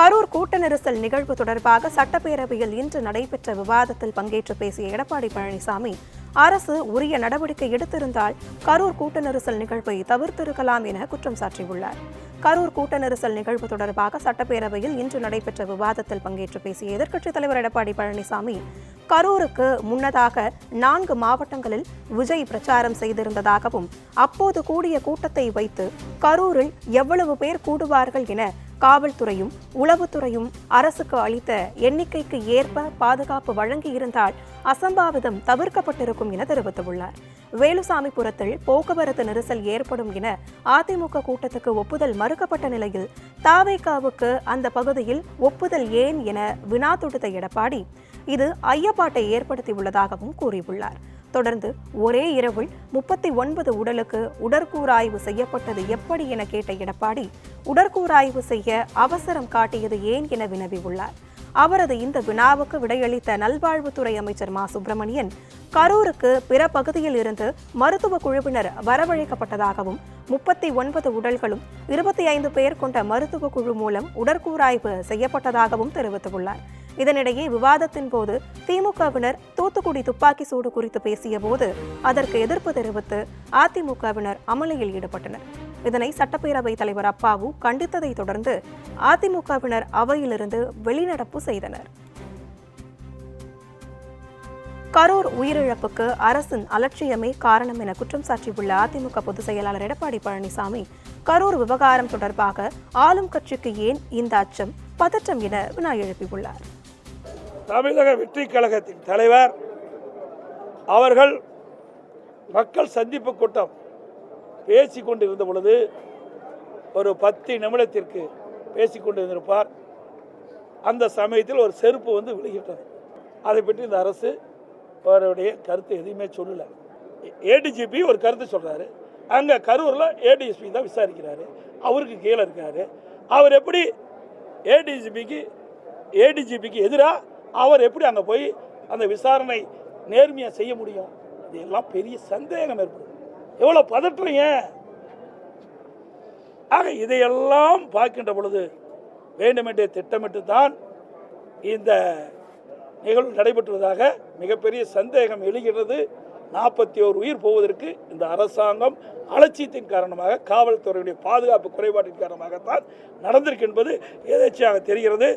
கரூர் கூட்ட நெரிசல் நிகழ்வு தொடர்பாக சட்டப்பேரவையில் இன்று நடைபெற்ற விவாதத்தில் பங்கேற்று பேசிய எடப்பாடி பழனிசாமி அரசு உரிய நடவடிக்கை எடுத்திருந்தால் கரூர் கூட்ட நெரிசல் நிகழ்வை தவிர்த்திருக்கலாம் என குற்றம் சாட்டியுள்ளார் கரூர் கூட்ட நெரிசல் நிகழ்வு தொடர்பாக சட்டப்பேரவையில் இன்று நடைபெற்ற விவாதத்தில் பங்கேற்று பேசிய எதிர்க்கட்சித் தலைவர் எடப்பாடி பழனிசாமி கரூருக்கு முன்னதாக நான்கு மாவட்டங்களில் விஜய் பிரச்சாரம் செய்திருந்ததாகவும் அப்போது கூடிய கூட்டத்தை வைத்து கரூரில் எவ்வளவு பேர் கூடுவார்கள் என காவல்துறையும் உளவுத்துறையும் அரசுக்கு அளித்த எண்ணிக்கைக்கு ஏற்ப பாதுகாப்பு வழங்கியிருந்தால் அசம்பாவிதம் தவிர்க்கப்பட்டிருக்கும் என தெரிவித்துள்ளார். வேலுசாமிபுரத்தில் போக்குவரத்து நெரிசல் ஏற்படும் என அதிமுக கூட்டத்துக்கு ஒப்புதல் மறுக்கப்பட்ட நிலையில் தாவைக்காவுக்கு அந்த பகுதியில் ஒப்புதல் ஏன் என வினா தொடுத்த எடப்பாடி இது ஐயப்பாட்டை ஏற்படுத்தியுள்ளதாகவும் கூறியுள்ளார். தொடர்ந்து ஒரே இரவில் முப்பத்தி ஒன்பது உடலுக்கு உடற்கூறாய்வு செய்யப்பட்டது எப்படி என கேட்ட எடப்பாடி உடற்கூறாய்வு செய்ய அவசரம் காட்டியது ஏன் என வினவியுள்ளார். அவரது இந்த வினாவுக்கு விடையளித்த நல்வாழ்வுத்துறை அமைச்சர் மா. சுப்பிரமணியன் கரூருக்கு பிற பகுதியில் இருந்து மருத்துவ குழுவினர் வரவழைக்கப்பட்டதாகவும் முப்பத்தி ஒன்பது உடல்களும் இருபத்தி ஐந்து பேர் கொண்ட மருத்துவ குழு மூலம் உடற்கூராய்வு செய்யப்பட்டதாகவும் தெரிவித்துள்ளார். இதனிடையே விவாதத்தின் போது திமுகவினர் தூத்துக்குடி துப்பாக்கி சூடு குறித்து பேசிய போது அதற்கு எதிர்ப்பு தெரிவித்து அதிமுகவினர் அமளியில் ஈடுபட்டனர். இதனை சட்டப்பேரவைத் தலைவர் அப்பாவு கண்டித்ததை தொடர்ந்து அதிமுகவினர் அவையிலிருந்து வெளிநடப்பு செய்தனர். கரூர் உயிரிழப்புக்கு அரசின் அலட்சியமே காரணம் என குற்றம் சாட்டியுள்ள அதிமுக பொதுச் செயலாளர் எடப்பாடி பழனிசாமி கரூர் விவகாரம் தொடர்பாக ஆளும் கட்சிக்கு ஏன் இந்த அச்சம் பதற்றம் என வினா எழுப்பியுள்ளார் தமிழக வெற்றி கழகத்தின் தலைவர். அவர்கள் மக்கள் சந்திப்பு கூட்டம் பேசி கொண்டிருந்த பொழுது ஒரு பத்து நிமிடத்திற்கு பேசி கொண்டிருந்திருப்பார். அந்த சமயத்தில் ஒரு செருப்பு வந்து விழுகிட்டது அதை பற்றி இந்த அரசு அவருடைய கருத்து எதுவுமே சொல்லலை. ஏடிஜிபி ஒரு கருத்து சொல்கிறாரு அங்கே கரூரில் ஏடிஎஸ்பி தான் விசாரிக்கிறாரு. அவருக்கு கீழே இருக்காரு. அவர் எப்படி ஏடிஜிபிக்கு ஏடிஜிபிக்கு எதிராக அவர் எப்படி அங்கே போய் அந்த விசாரணை நேர்மையாக செய்ய முடியும்? இதெல்லாம் பெரிய சந்தேகம் ஏற்படுது எவ்வளோ பதற்றம் ஏன்? ஆக இதையெல்லாம் பார்க்கின்ற பொழுது வேண்டுமென்றே திட்டமிட்டு தான் இந்த நிகழ்வு நடைபெற்றுவதாக மிகப்பெரிய சந்தேகம் எழுகிறது. நாற்பத்தி ஓர் உயிர் போவதற்கு இந்த அரசாங்கம் அலட்சியத்தின் காரணமாக காவல்துறையுடைய பாதுகாப்பு குறைபாட்டின் காரணமாகத்தான் நடந்திருக்கு என்பது எதேச்சையாக தெரிகிறது.